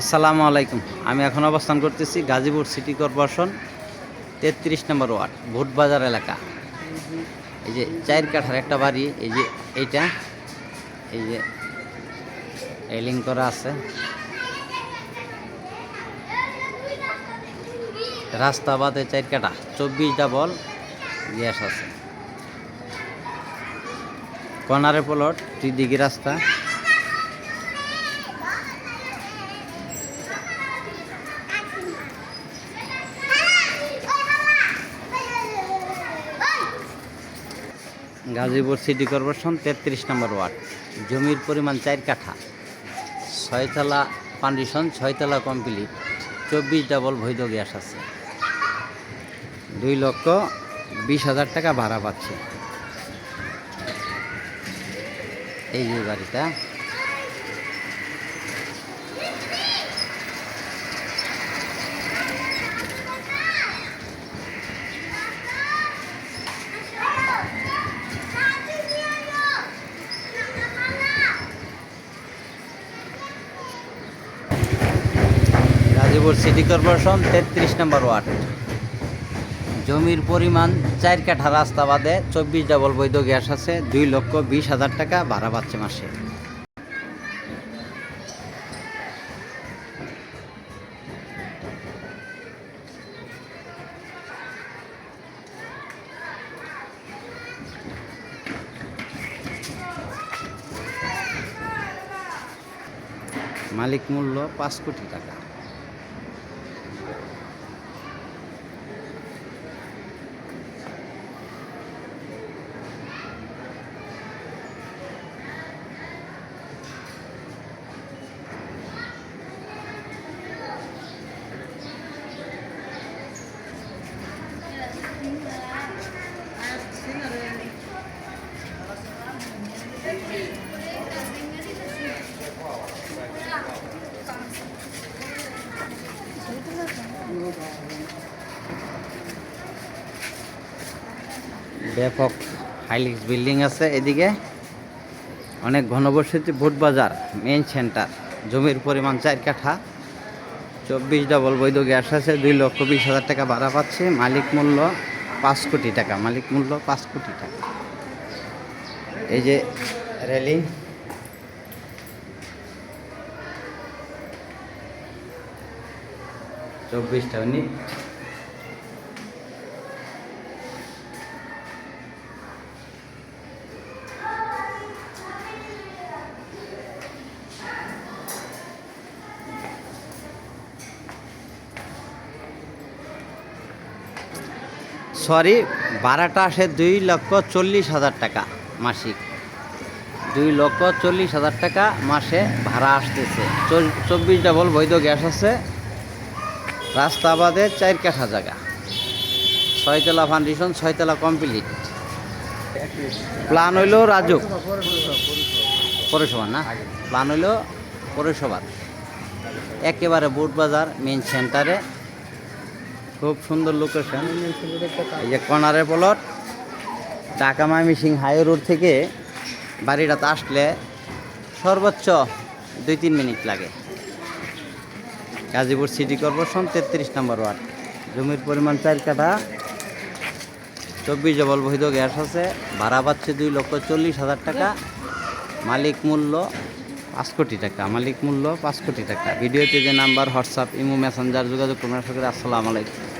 আসসালামু আলাইকুম। আমি এখন অবস্থান করতেছি গাজীপুর সিটি কর্পোরেশন, তেত্রিশ নম্বর ওয়ার্ড, ভোটবাজার এলাকা। এই যে চার কাঠার একটা বাড়ি, এই যে এইটা, এই যে রেলিং করা আছে। রাস্তা বাদে চার কাঠা চব্বিশ ডাবল গ্যাস আছে। কর্নারে প্লট দুই রাস্তা। গাজীপুর সিটি কর্পোরেশন তেত্রিশ নম্বর ওয়ার্ড। জমির পরিমাণ চার কাঠা, ছয়তলা পান্ডিশন ছয়তলা কমপ্লিট চব্বিশ ডাবল বৈধ গ্যাস আছে। দুই লক্ষ বিশ হাজার টাকা ভাড়া পাচ্ছে। এই যে বাড়িটা গাজীপুর সিটি কর্পোরেশন, তেত্রিশ নম্বর ওয়ার্ড। জমির পরিমাণ চার কাঠা রাস্তা বাদে চব্বিশ ডাবল বৈধ গ্যাস আছে, দুই লক্ষ বিশ হাজার টাকা ভাড়া পাচ্ছে মাসে। মালিক মূল্য পাঁচ কোটি টাকা। ব্যাপক হাইলিক্স বিল্ডিং আছে এদিকে। অনেক ঘনবসতি ভোট বাজার মেইন সেন্টার জমির পরিমাণ চার কাঠা। চব্বিশ ডাবল বৈধ গ্যাস আছে, দুই লক্ষ বিশ হাজার টাকা ভাড়া পাচ্ছে, মালিক মূল্য পাঁচ কোটি টাকা মালিক মূল্য পাঁচ কোটি টাকা। এই যে রেলিং। চব্বিশটা মিনিট সরি, ভাড়াটা আসে দুই লক্ষ চল্লিশ হাজার টাকা মাসিক। দুই লক্ষ চল্লিশ হাজার টাকা মাসে ভাড়া আসতেছে। চব্বিশ ডাবল বৈধ গ্যাস আছে। রাস্তা বাদে চার কাঠা জায়গা। ছয়তলা ফাউন্ডেশন ছয়তলা কমপ্লিট প্ল্যান হইল রাজুক। পৌরসভা না? প্ল্যান হইল পৌরসভার। একেবারে বোট বাজার মেইন সেন্টারে খুব সুন্দর লোকেশন এই যে কর্নারে plot Dhaka Mymensingh high road থেকে বাড়িটাতে আসলে সর্বোচ্চ দুই তিন মিনিট লাগে। গাজীপুর সিটি কর্পোরেশন তেত্রিশ নম্বর ওয়ার্ড। জমির পরিমাণ চার কাঠা, চব্বিশ ডবল বৈধ গ্যাস আছে, ভাড়া পাচ্ছে দুই লক্ষ চল্লিশ হাজার টাকা। মালিক মূল্য পাঁচ কোটি টাকা, মালিক মূল্য পাঁচ কোটি টাকা। ভিডিওতে যে নাম্বার, হোয়াটসঅ্যাপ, ইমো, মেসেঞ্জার, যোগাযোগ করবেন আসসালামু আলাইকুম।